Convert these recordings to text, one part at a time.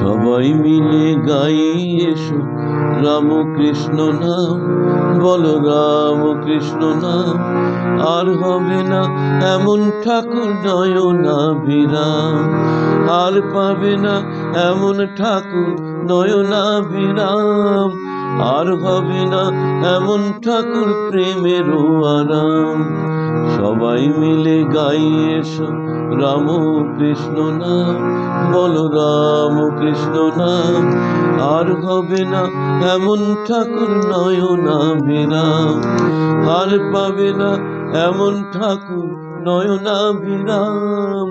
সবাই মিলে গাই এসো। রাম কৃষ্ণ নাম, বলো রাম কৃষ্ণ নাম। আর হবে না এমন ঠাকুর নয়না বিরাম আর পাবে না এমন ঠাকুর নয়না বিরাম আর হবে না এমন ঠাকুর প্রেমের আরাম। সবাই মিলে গাই এসো, রাম কৃষ্ণ নাম, বলো রাম কৃষ্ণ নাম। আর হবে না এমন ঠাকুর নয়না বিরাম আর পাবে না এমন ঠাকুর নয়না বিরাম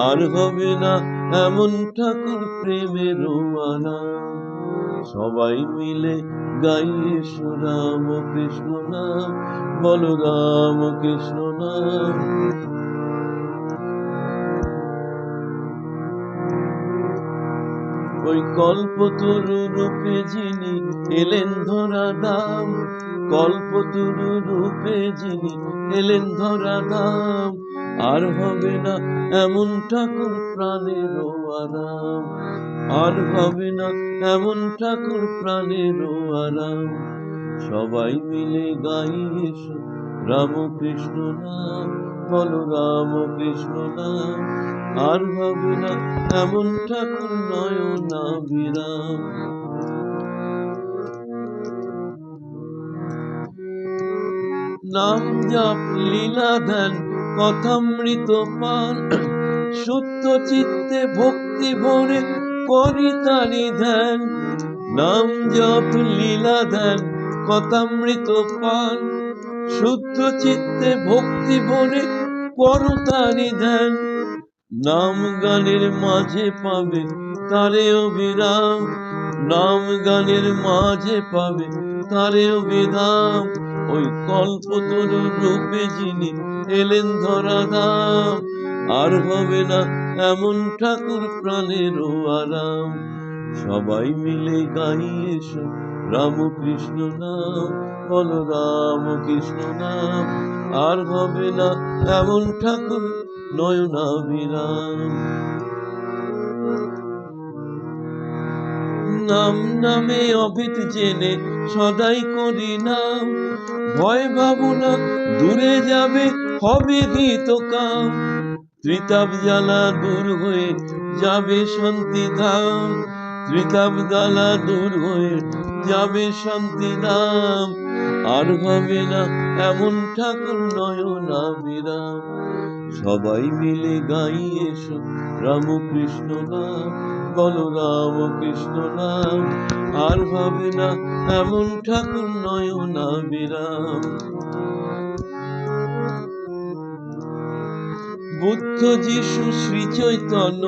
আর হবে না এমন ঠাকুর প্রেমের আনাম সবাই মিলে গাই এসো রাম কৃষ্ণ নাম, বলো রাম কৃষ্ণ নাম। ওই কল্পতরু রূপে যিনি এলেন ধরা দাম কল্পতরু রূপে যিনি এলেন ধরা দাম আর হবে না এমন ঠাকুর প্রাণের আরাম আর হবে না এমন ঠাকুর প্রাণের আরাম সবাই মিলে গাই এসো রাম কৃষ্ণ নাম, বলো রাম কৃষ্ণ নাম। আর হবে না এমন ঠাকুর নয়না বিরাম নাম জপ, লীলা ধ্যান কথামৃত পান সত্য চিত্তে ভক্তি ভরে করি তারি ধ্যান নাম জপ লীলা ধ্যান কথামৃত পান শুদ্ধ চিত্তে ভক্তি ভরে করো ধ্যান নাম গানের মাঝে পাবে তারে অবিরাম, নাম গানের মাঝে পাবে তারে অবিরাম ওই কল্পতরু রূপে যিনি এলেন ধরা দাম। আর হবে না এমন ঠাকুর প্রাণের আরাম। সবাই মিলে গাই রাম কৃষ্ণ নাম, বলো রাম কৃষ্ণ নাম। আর হবে না এমন ঠাকুর নয়না বিরাম নাম নামে অভিত জেনে সদাই করি নাম ভয় ভাবনা দূরে যাবে, হবে গীত কাম। ত্রিতাপ জ্বালা দূর হয়ে যাবে শান্তি ধাম। ত্রিতাপ জ্বালা দূর হয়ে যাবে শান্তি ধাম। আর হবে না এমন ঠাকুর নয়না বিরাম সবাই মিলে গাই এসো রাম কৃষ্ণ নাম। বলো রাম কৃষ্ণ নাম। আর ভাবে না এমন ঠাকুর নয়না বিরাম বুদ্ধ যিশু, শ্রী চৈতন্য,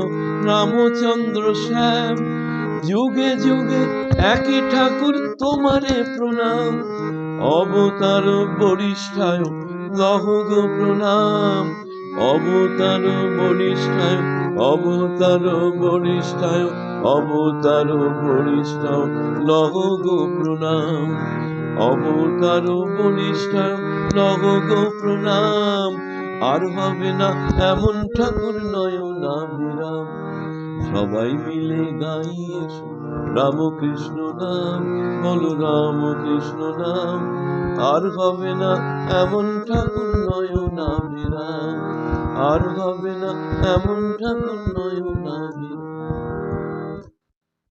রামচন্দ্র শ্যাম, যুগে যুগে একই ঠাকুর তোমারে প্রণাম। অবতার বরিষ্ঠায় লহ গো প্রণাম। অবতার বরিষ্ঠায় অবতার বরিষ্ঠায় অবতার বরিষ্ঠায় লহ গো প্রণাম। অবতার বরিষ্ঠায় লহ গো প্রণাম। আর হবে না এমন ঠাকুর নয়না বিরাম সবাই মিলে গাই এসো রামকৃষ্ণ নাম, বলো রাম কৃষ্ণ নাম। আর হবে না এমন ঠাকুর নয়না বিরাম আর হবে না এমন ঠাকুর নয়না